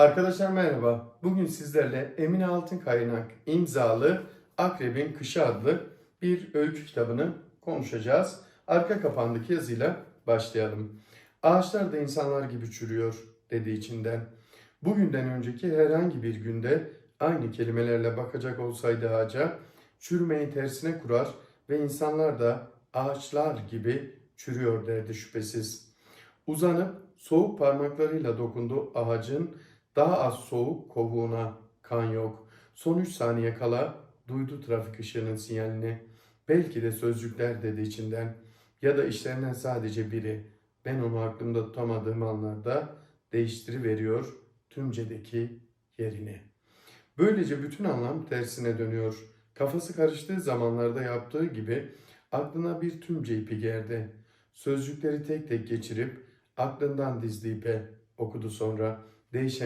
Arkadaşlar merhaba. Bugün sizlerle Emine Altın Kaynak imzalı Akrebin Kışı adlı bir öykü kitabını konuşacağız. Arka kapağındaki yazıyla başlayalım. Ağaçlar da insanlar gibi çürüyor dedi içinden. Bugünden önceki herhangi bir günde aynı kelimelerle bakacak olsaydı ağaca çürümeyi tersine kurar ve insanlar da ağaçlar gibi çürüyor derdi şüphesiz. Uzanıp soğuk parmaklarıyla dokundu ağacın daha az soğuk kovuğuna kan yok. Son 3 saniye kala duydu trafik ışığının sinyalini. Belki de sözcükler dedi içinden. Ya da işlerinden sadece biri. Ben onu aklımda tutamadığım anlarda değiştiriveriyor tümcedeki yerini. Böylece bütün anlam tersine dönüyor. Kafası karıştığı zamanlarda yaptığı gibi aklına bir tümce ipi gerdi. Sözcükleri tek tek geçirip aklından dizdiği ipe okudu sonra. Değişen